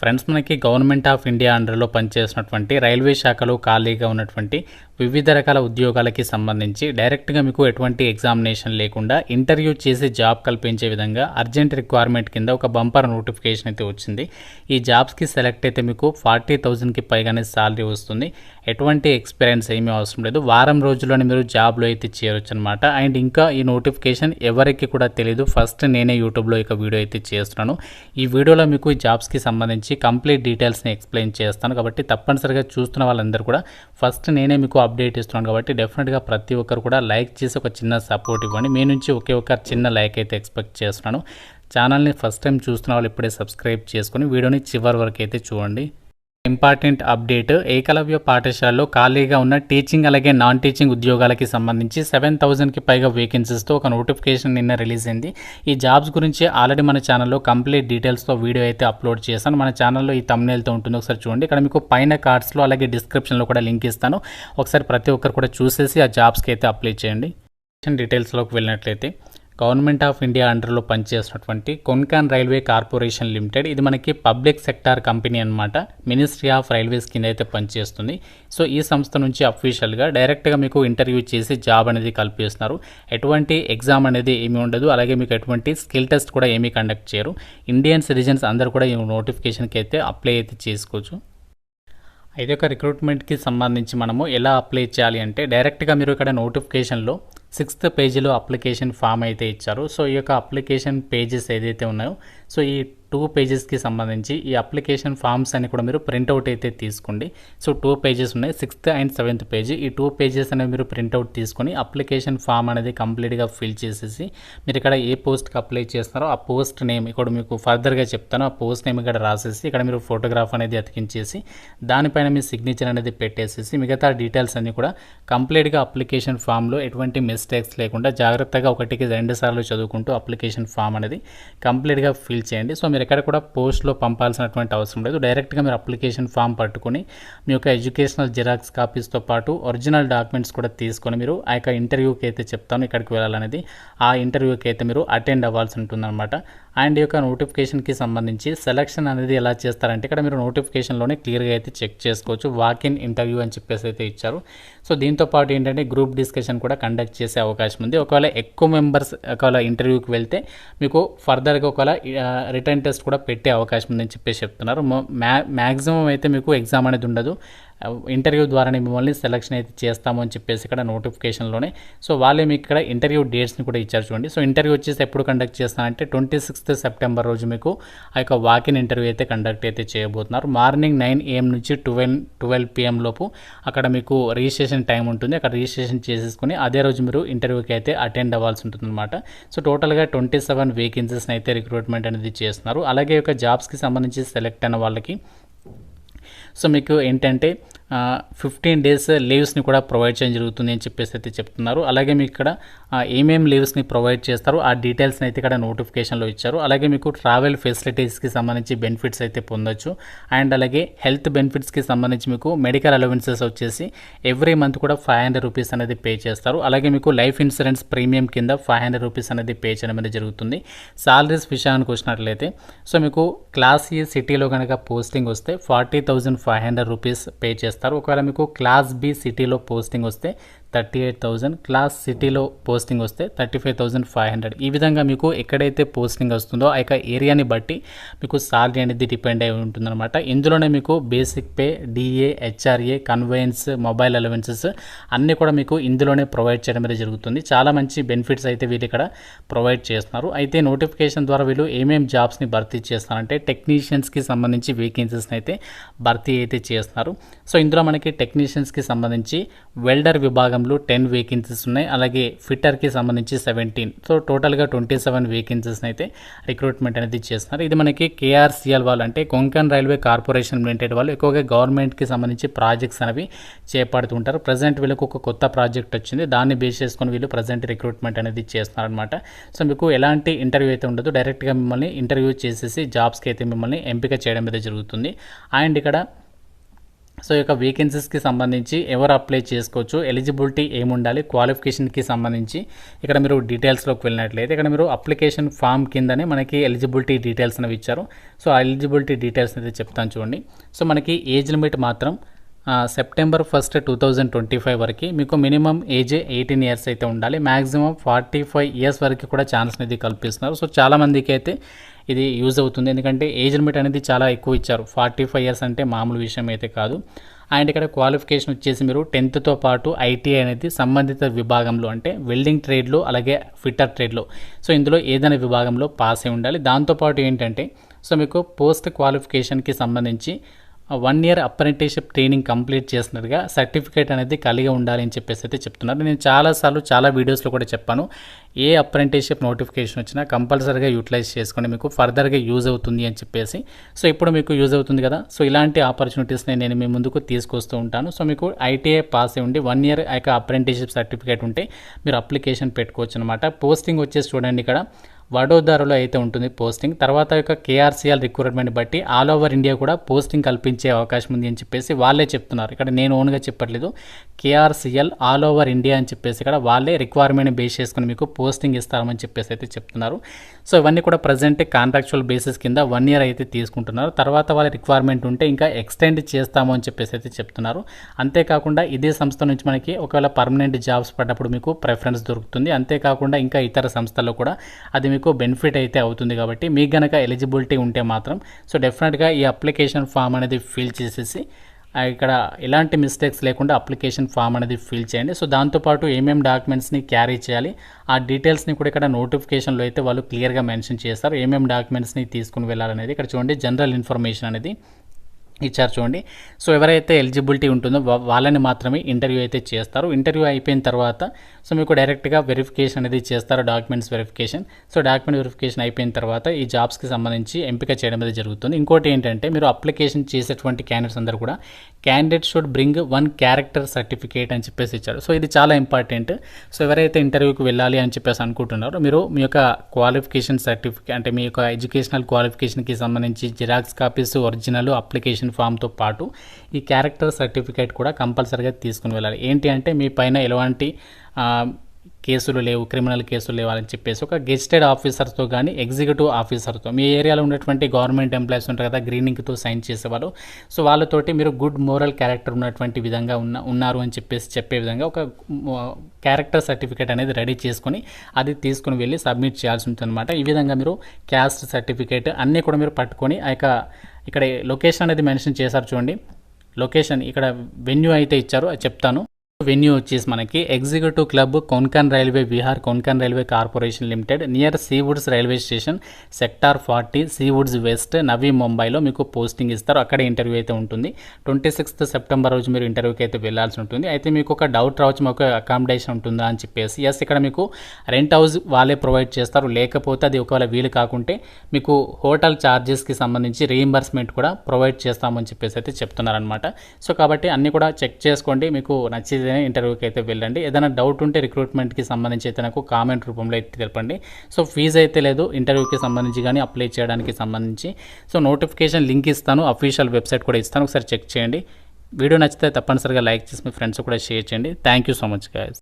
Friends మనకి government of India అండర్లో పనిచేసినటువంటి రైల్వే శాఖలో ఖాళీగా ఉన్నటువంటి వివిధ రకాల ఉద్యోగాలకి సంబంధించి డైరెక్ట్గా మీకు ఎటువంటి ఎగ్జామినేషన్ లేకుండా ఇంటర్వ్యూ చేసి జాబ్ కల్పించే విధంగా అర్జెంట్ రిక్వైర్మెంట్ కింద ఒక బంపర్ నోటిఫికేషన్ అయితే వచ్చింది. ఈ జాబ్స్కి సెలెక్ట్ అయితే మీకు ఫార్టీ థౌజండ్కి పైగానే శాలరీ వస్తుంది. ఎటువంటి ఎక్స్పీరియన్స్ ఏమీ అవసరం లేదు. వారం రోజుల్లోనే మీరు జాబ్లో అయితే చేరొచ్చు అనమాట అండ్ ఇంకా ఈ నోటిఫికేషన్ ఎవరికి కూడా తెలియదు ఫస్ట్ నేనే యూట్యూబ్లో ఇక వీడియో అయితే చేస్తున్నాను. ఈ వీడియోలో మీకు ఈ జాబ్స్కి సంబంధించి కంప్లీట్ డీటెయిల్స్ని ఎక్స్ప్లెయిన్ చేస్తాను. కాబట్టి తప్పనిసరిగా చూస్తున్న వాళ్ళందరూ కూడా ఫస్ట్ నేనే మీకు అప్డేట్ ఇస్తున్నాను. కాబట్టి డెఫినెట్గా ప్రతి ఒక్కరు కూడా లైక్ చేసి ఒక చిన్న సపోర్ట్ ఇవ్వండి. మీ నుంచి ఒకే ఒక చిన్న లైక్ అయితే ఎక్స్పెక్ట్ చేస్తున్నాను. ఛానల్ని ఫస్ట్ టైం చూస్తున్న వాళ్ళు ఇప్పుడే సబ్స్క్రైబ్ చేసుకొని వీడియోని చివరి వరకు అయితే చూడండి. ఇంపార్టెంట్ అప్డేట్ ఏకలవ్య పాఠశాలలో ఖాళీగా ఉన్న టీచింగ్ అలాగే నాన్ టీచింగ్ ఉద్యోగాలకి సంబంధించి సెవెన్ థౌజండ్కి పైగా వేకెన్సీస్తో ఒక నోటిఫికేషన్ నిన్న రిలీజ్ అయింది. ఈ జాబ్స్ గురించి ఆల్రెడీ మన ఛానల్లో కంప్లీట్ డీటెయిల్స్తో వీడియో అయితే అప్లోడ్ చేశాను. మన ఛానల్లో ఈ తమ్నేల్తో ఉంటుంది. ఒకసారి చూడండి. ఇక్కడ మీకు పైన కార్డ్స్లో అలాగే డిస్క్రిప్షన్లో కూడా లింక్ ఇస్తాను. ఒకసారి ప్రతి ఒక్కరు కూడా చూసేసి ఆ జాబ్స్కి అయితే అప్లై చేయండి. డీటెయిల్స్లోకి వెళ్ళినట్లయితే గవర్నమెంట్ ఆఫ్ ఇండియా అండర్లో పనిచేస్తున్నటువంటి కొన్కాన్ రైల్వే కార్పొరేషన్ లిమిటెడ్. ఇది మనకి పబ్లిక్ సెక్టార్ కంపెనీ అనమాట మినిస్ట్రీ ఆఫ్ రైల్వేస్ కింద అయితే పనిచేస్తుంది. సో ఈ సంస్థ నుంచి అఫీషియల్గా డైరెక్ట్గా మీకు ఇంటర్వ్యూ చేసి జాబ్ అనేది కల్పిస్తున్నారు. ఎటువంటి ఎగ్జామ్ అనేది ఏమి ఉండదు. అలాగే మీకు ఎటువంటి స్కిల్ టెస్ట్ కూడా ఏమీ కండక్ట్ చేయరు. ఇండియన్ సిటిజన్స్ అందరూ కూడా ఈ నోటిఫికేషన్కి అయితే అప్లై అయితే చేసుకోవచ్చు. అయితే ఒక రిక్రూట్మెంట్కి సంబంధించి మనము ఎలా అప్లై చేయాలి అంటే డైరెక్ట్గా మీరు ఇక్కడ నోటిఫికేషన్లో సిక్స్త్ పేజీలో అప్లికేషన్ ఫామ్ అయితే ఇచ్చారు. సో ఈ యొక్క అప్లికేషన్ పేజెస్ ఏదైతే ఉన్నాయో సో ఈ టూ పేజెస్కి సంబంధించి ఈ అప్లికేషన్ ఫామ్స్ అని కూడా మీరు ప్రింట్అవుట్ అయితే తీసుకోండి. సో టూ పేజెస్ ఉన్నాయి. సిక్స్త్ అండ్ సెవెంత్ పేజ్ ఈ టూ పేజెస్ అనేవి మీరు ప్రింట్అవుట్ తీసుకొని అప్లికేషన్ ఫామ్ అనేది కంప్లీట్గా ఫిల్ చేసేసి మీరు ఇక్కడ ఏ పోస్ట్కి అప్లై చేస్తున్నారో ఆ పోస్ట్ నేమ్ ఇక్కడ మీకు ఫర్దర్గా చెప్తాను. ఆ పోస్ట్ నేమ్ ఇక్కడ రాసేసి ఇక్కడ మీరు ఫోటోగ్రాఫ్ అనేది అతికించేసి దానిపైన మీ సిగ్నేచర్ అనేది పెట్టేసేసి మిగతా డీటెయిల్స్ అన్నీ కూడా కంప్లీట్గా అప్లికేషన్ ఫామ్లో ఎటువంటి మిస్టేక్స్ లేకుండా జాగ్రత్తగా ఒకటికి రెండు సార్లు చదువుకుంటూ అప్లికేషన్ ఫామ్ అనేది కంప్లీట్గా ఫిల్ చేయండి. సో మీరు ఎక్కడ కూడా పోస్ట్లో పంపాల్సినటువంటి అవసరం లేదు. డైరెక్ట్గా మీరు అప్లికేషన్ ఫామ్ పట్టుకొని మీ యొక్క ఎడ్యుకేషనల్ జిరాక్స్ కాపీస్తో పాటు ఒరిజినల్ డాక్యుమెంట్స్ కూడా తీసుకొని మీరు ఆ యొక్క ఇంటర్వ్యూకి అయితే చెప్తాను ఇక్కడికి వెళ్ళాలనేది. ఆ ఇంటర్వ్యూకి అయితే మీరు అటెండ్ అవ్వాల్సి ఉంటుందన్నమాట. అండ్ ఈ యొక్క నోటిఫికేషన్కి సంబంధించి సెలక్షన్ అనేది ఎలా చేస్తారంటే ఇక్కడ మీరు నోటిఫికేషన్లోనే క్లియర్గా అయితే చెక్ చేసుకోవచ్చు వాక్ ఇన్ ఇంటర్వ్యూ అని చెప్పేసి అయితే ఇచ్చారు. సో దీంతో పాటు ఏంటంటే గ్రూప్ డిస్కషన్ కూడా కండక్ట్ చేసే అవకాశం ఉంది. ఒకవేళ ఎక్కువ మెంబర్స్ ఒకవేళ ఇంటర్వ్యూకి వెళ్తే మీకు ఫర్దర్గా ఒకవేళ రిటర్న్ టెస్ట్ కూడా పెట్టే అవకాశం ఉందని చెప్పేసి చెప్తున్నారు. మ్యా మ్యాక్సిమం అయితే మీకు ఎగ్జామ్ అనేది ఉండదు. ఇంటర్వ్యూ ద్వారానే మిమ్మల్ని సెలక్షన్ అయితే చేస్తాము అని చెప్పేసి ఇక్కడ నోటిఫికేషన్లోనే. సో వాళ్ళే మీకు ఇక్కడ ఇంటర్వ్యూ డేట్స్ని కూడా ఇచ్చారు చూడండి. సో ఇంటర్వ్యూ వచ్చేసి ఎప్పుడు కండక్ట్ చేస్తానంటే ట్వంటీ సిక్స్త్ సెప్టెంబర్ రోజు మీకు ఆ యొక్క వాకిన్ ఇంటర్వ్యూ అయితే కండక్ట్ అయితే చేయబోతున్నారు. మార్నింగ్ నైన్ ఏఎం నుంచి ట్వెల్వ్ ట్వెల్వ్ పిఎం లోపు అక్కడ మీకు రిజిస్ట్రేషన్ టైం ఉంటుంది. అక్కడ రిజిస్ట్రేషన్ చేసేసుకుని అదే రోజు మీరు ఇంటర్వ్యూకి అయితే అటెండ్ అవ్వాల్సి ఉంటుందన్నమాట. సో టోటల్గా ట్వంటీ సెవెన్ వేకెన్సీస్ని అయితే రిక్రూట్మెంట్ అనేది చేస్తున్నారు. అలాగే యొక్క జాబ్స్కి సంబంధించి సెలెక్ట్ అయిన వాళ్ళకి సో మీకు ఏంటంటే ఫిఫ్టీన్ డేస్ లీవ్స్ని కూడా ప్రొవైడ్ చేయడం జరుగుతుంది అని చెప్పేసి అయితే చెప్తున్నారు. అలాగే మీకు ఇక్కడ ఏమేం లీవ్స్ని ప్రొవైడ్ చేస్తారు ఆ డీటెయిల్స్ని అయితే ఇక్కడ నోటిఫికేషన్లో ఇచ్చారు. అలాగే మీకు ట్రావెల్ ఫెసిలిటీస్కి సంబంధించి బెనిఫిట్స్ అయితే పొందొచ్చు. అండ్ అలాగే హెల్త్ బెనిఫిట్స్కి సంబంధించి మీకు మెడికల్ అలవెన్సెస్ వచ్చేసి ఎవ్రీ మంత్ కూడా ఫైవ్ హండ్రెడ్ రూపీస్ అనేది పే చేస్తారు. అలాగే మీకు లైఫ్ ఇన్సూరెన్స్ ప్రీమియం కింద ఫైవ్ హండ్రెడ్ రూపీస్ అనేది పే చేయడం అనేది జరుగుతుంది. సాలరీస్ విషయానికి వచ్చినట్లయితే సో మీకు క్లాస్ ఈ సిటీలో కనుక పోస్టింగ్ వస్తే forty thousand five hundred rupees pay చేస్తారు. ఒకవేళ మీకు క్లాస్ బి సిటీలో పోస్టింగ్ వస్తే థర్టీ ఎయిట్ థౌజండ్ క్లాస్ సిటీలో పోస్టింగ్ వస్తే thirty five thousand five hundred. ఈ విధంగా మీకు ఎక్కడైతే పోస్టింగ్ వస్తుందో ఆ యొక్క ఏరియాని బట్టి మీకు సాలరీ అనేది డిపెండ్ అయి ఉంటుందన్నమాట. ఇందులోనే మీకు basic pay DA HRA conveyance mobile allowances అన్నీ కూడా మీకు ఇందులోనే ప్రొవైడ్ చేయడం అనేది జరుగుతుంది. చాలా మంచి బెనిఫిట్స్ అయితే వీళ్ళు ఇక్కడ ప్రొవైడ్ చేస్తున్నారు. అయితే నోటిఫికేషన్ ద్వారా వీళ్ళు ఏమేమి జాబ్స్ని భర్తీ చేస్తారంటే టెక్నీషియన్స్కి సంబంధించి వేకెన్సీస్ని అయితే భర్తీ అయితే చేస్తున్నారు. సో ఇందులో మనకి టెక్నీషియన్స్కి సంబంధించి వెల్డర్ విభాగం విభాగంలో టెన్ వేకెన్సీస్ ఉన్నాయి. అలాగే ఫిట్టర్కి సంబంధించి సెవెంటీన్. సో టోటల్గా ట్వంటీ సెవెన్ వేకెన్సీస్ని అయితే రిక్రూట్మెంట్ అనేది చేస్తున్నారు. ఇది మనకి కేఆర్సీఎల్ వాళ్ళు అంటే కొంకన్ రైల్వే కార్పొరేషన్ లిమిటెడ్ వాళ్ళు ఎక్కువగా గవర్నమెంట్కి సంబంధించి ప్రాజెక్ట్స్ అనేవి చేపడుతుంటారు. ప్రజెంట్ వీళ్ళకు ఒక కొత్త ప్రాజెక్ట్ వచ్చింది. దాన్ని బేస్ చేసుకొని వీళ్ళు ప్రజెంట్ రిక్రూట్మెంట్ అనేది చేస్తున్నారనమాట సో మీకు ఎలాంటి ఇంటర్వ్యూ అయితే ఉండదు. డైరెక్ట్గా మిమ్మల్ని ఇంటర్వ్యూ చేసేసి జాబ్స్కి అయితే మిమ్మల్ని ఎంపిక చేయడం అయితే జరుగుతుంది. అండ్ ఇక్కడ సో ఈ యొక్క వేకెన్సీస్కి సంబంధించి ఎవరు అప్లై చేసుకోవచ్చు ఎలిజిబిలిటీ ఏముండాలి క్వాలిఫికేషన్కి సంబంధించి ఇక్కడ మీరు డీటెయిల్స్లోకి వెళ్ళినట్లయితే ఇక్కడ మీరు అప్లికేషన్ ఫామ్ కిందనే మనకి ఎలిజిబిలిటీ డీటెయిల్స్ అనేవి ఇచ్చారు. సో ఆ ఎలిజిబిలిటీ డీటెయిల్స్ అయితే చెప్తాను చూడండి. సో మనకి ఏజ్ లిమిట్ మాత్రం September first two thousand twenty five వరకు మీకు మినిమం ఏజ్ ఎయిటీన్ ఇయర్స్ అయితే ఉండాలి. మ్యాక్సిమం ఫార్టీ ఫైవ్ ఇయర్స్ వరకు కూడా ఛాన్స్ అనేది కల్పిస్తున్నారు. సో చాలామందికి అయితే ఇది యూజ్ అవుతుంది. ఎందుకంటే ఏజ్ లిమిట్ అనేది చాలా ఎక్కువ ఇచ్చారు. ఫార్టీ ఫైవ్ ఇయర్స్ అంటే మామూలు విషయం అయితే కాదు. అండ్ ఇక్కడ క్వాలిఫికేషన్ వచ్చేసి మీరు టెన్త్తో పాటు ఐటీఐ అనేది సంబంధిత విభాగంలో అంటే వెల్డింగ్ ట్రేడ్లో అలాగే ఫిట్టర్ ట్రేడ్లో సో ఇందులో ఏదైనా విభాగంలో పాస్ అయి ఉండాలి. దాంతోపాటు ఏంటంటే సో మీకు పోస్ట్ క్వాలిఫికేషన్కి సంబంధించి one year apprenticeship training complete చేసినట్టుగా సర్టిఫికేట్ అనేది కలిగి ఉండాలి అని చెప్పేసి అయితే చెప్తున్నారు. నేను చాలాసార్లు చాలా వీడియోస్లో కూడా చెప్పాను. ఏ అప్రెంటిస్షిప్ నోటిఫికేషన్ వచ్చినా కంపల్సరీగా యూటిలైజ్ చేసుకోండి మీకు ఫర్దర్గా యూజ్ అవుతుంది అని చెప్పేసి. సో ఇప్పుడు మీకు యూజ్ అవుతుంది కదా. సో ఇలాంటి ఆపర్చునిటీస్ని నేను మీ ముందుకు తీసుకొస్తూ ఉంటాను. సో మీకు ఐటీఐ పాస్ అయి ఉండి వన్ ఇయర్ యొక్క అప్రెంటిస్షిప్ సర్టిఫికేట్ ఉంటే మీరు అప్లికేషన్ పెట్టుకోవచ్చు అనమాట పోస్టింగ్ వచ్చేసి చూడండి ఇక్కడ. వడోదరలో అయితే ఉంటుంది పోస్టింగ్. తర్వాత యొక్క కేఆర్సీఎల్ రిక్రూట్మెంట్ బట్టి ఆల్ ఓవర్ ఇండియా కూడా పోస్టింగ్ కల్పించే అవకాశం ఉంది అని చెప్పేసి వాళ్ళే చెప్తున్నారు. ఇక్కడ నేను ఓన్గా చెప్పట్లేదు. కేఆర్సీఎల్ ఆల్ ఓవర్ ఇండియా అని చెప్పేసి ఇక్కడ వాళ్ళే రిక్వైర్మెంట్ బేస్ చేసుకుని మీకు పోస్టింగ్ ఇస్తారని చెప్పేసి అయితే చెప్తున్నారు. సో ఇవన్నీ కూడా ప్రజెంట్ కాంట్రాక్చువల్ బేసిస్ కింద వన్ ఇయర్ అయితే తీసుకుంటున్నారు. తర్వాత వాళ్ళ రిక్వైర్మెంట్ ఉంటే ఇంకా ఎక్స్టెండ్ చేస్తాము అని చెప్పేసి అయితే చెప్తున్నారు. అంతేకాకుండా ఇదే సంస్థ నుంచి మనకి ఒకవేళ పర్మనెంట్ జాబ్స్ పడ్డప్పుడు మీకు ప్రిఫరెన్స్ దొరుకుతుంది. అంతేకాకుండా ఇంకా ఇతర సంస్థల్లో కూడా అది మీకు బెనిఫిట్ అయితే అవుతుంది కాబట్టి మీకు గనక ఎలిజిబిలిటీ ఉంటే మాత్రం సో డెఫినెట్గా ఈ అప్లికేషన్ ఫామ్ అనేది ఫిల్ చేసేసి ఇక్కడ ఎలాంటి మిస్టేక్స్ లేకుండా అప్లికేషన్ ఫామ్ అనేది ఫిల్ చేయండి. సో దాంతోపాటు ఏమేమి డాక్యుమెంట్స్ని క్యారీ చేయాలి ఆ డీటెయిల్స్ని కూడా ఇక్కడ నోటిఫికేషన్లో అయితే వాళ్ళు క్లియర్గా మెన్షన్ చేస్తారు. ఏమేమి డాక్యుమెంట్స్ని తీసుకుని వెళ్ళాలనేది. ఇక్కడ చూడండి జనరల్ ఇన్ఫర్మేషన్ అనేది ఇచ్చారు చూడండి. సో ఎవరైతే ఎలిజిబిలిటీ ఉంటుందో వాళ్ళని మాత్రమే ఇంటర్వ్యూ అయితే చేస్తారు. ఇంటర్వ్యూ అయిపోయిన తర్వాత సో మీకు డైరెక్ట్గా వెరిఫికేషన్ అనేది చేస్తారు documents verification. So document verification అయిపోయిన తర్వాత ఈ జాబ్స్కి సంబంధించి ఎంపిక చేయడం అనేది జరుగుతుంది. ఇంకోటి ఏంటంటే మీరు అప్లికేషన్ చేసేటువంటి క్యాండిడేట్స్ అందరూ కూడా candidate should bring one character certificate అని చెప్పేసి ఇచ్చారు. సో ఇది చాలా ఇంపార్టెంట్. సో ఎవరైతే ఇంటర్వ్యూకి వెళ్ళాలి అని చెప్పేసి అనుకుంటున్నారో మీరు మీ యొక్క క్వాలిఫికేషన్ సర్టిఫికేట్ అంటే మీ యొక్క ఎడ్యుకేషనల్ క్వాలిఫికేషన్కి సంబంధించి జిరాక్స్ కాపీస్ ఒరిజినల్ అప్లికేషన్ ఫామ్తో పాటు ఈ క్యారెక్టర్ సర్టిఫికేట్ కూడా కంపల్సరీగా తీసుకుని వెళ్ళాలి. ఏంటి అంటే మీ పైన ఎలాంటి కేసులు లేవు క్రిమినల్ కేసులు లేవు అని చెప్పేసి ఒక గెస్టెడ్ ఆఫీసర్తో కానీ ఎగ్జిక్యూటివ్ ఆఫీసర్తో మీ ఏరియాలో ఉన్నటువంటి గవర్నమెంట్ ఎంప్లాయీస్ ఉంటారు కదా గ్రీనింగ్తో సైన్ చేసేవాళ్ళు. సో వాళ్ళతోటి మీరు గుడ్ మోరల్ క్యారెక్టర్ ఉన్నటువంటి విధంగా ఉన్న ఉన్నారు అని చెప్పేసి చెప్పే విధంగా ఒక క్యారెక్టర్ సర్టిఫికేట్ అనేది రెడీ చేసుకొని అది తీసుకుని వెళ్ళి సబ్మిట్ చేయాల్సి ఉంటుంది అనమాట ఈ విధంగా మీరు క్యాస్ట్ సర్టిఫికేట్ అన్నీ కూడా మీరు పట్టుకొని ఆ యొక్క ఇక్కడ లొకేషన్ అనేది మెన్షన్ చేశారు చూడండి. లొకేషన్ ఇక్కడ వెన్యూ అయితే ఇచ్చారు అది చెప్తాను. వెన్యూ వచ్చేసి మనకి executive club Konkan railway Vihar Konkan railway corporation limited. Near Seawoods railway station sector forty Seawoods west Navi ముంబైలో మీకు పోస్టింగ్ ఇస్తారు. అక్కడే ఇంటర్వ్యూ అయితే ఉంటుంది. ట్వంటీ సిక్స్త్ సెప్టెంబర్ రోజు మీరు ఇంటర్వ్యూకి అయితే వెళ్ళాల్సి ఉంటుంది. అయితే మీకు ఒక డౌట్ రావచ్చు మాకు అకామిడేషన్ ఉంటుందా అని చెప్పేసి. ఎస్ ఇక్కడ మీకు రెంట్ హౌస్ వాళ్ళే ప్రొవైడ్ చేస్తారు. లేకపోతే అది ఒకవేళ వీలు కాకుంటే మీకు హోటల్ ఛార్జెస్కి సంబంధించి రీఎంబర్స్మెంట్ కూడా ప్రొవైడ్ చేస్తామని చెప్పేసి అయితే చెప్తున్నారనమాట సో కాబట్టి అన్నీ కూడా చెక్ చేసుకోండి. మీకు నచ్చితే ఇంటర్వ్యూకి అయితే వెళ్ళండి. ఏదైనా డౌట్ ఉంటే రిక్రూట్మెంట్కి సంబంధించి అయితే నాకు కామెంట్ రూపంలో అయితే తెలపండి. సో ఫీజు అయితే లేదు ఇంటర్వ్యూకి సంబంధించి కానీ అప్లై చేయడానికి సంబంధించి. సో నోటిఫికేషన్ లింక్ ఇస్తాను అఫీషియల్ వెబ్సైట్ కూడా ఇస్తాను. ఒకసారి చెక్ చేయండి. వీడియో నచ్చితే తప్పనిసరిగా లైక్ చేసి మీ ఫ్రెండ్స్ కూడా షేర్ చేయండి. Thank you so much guys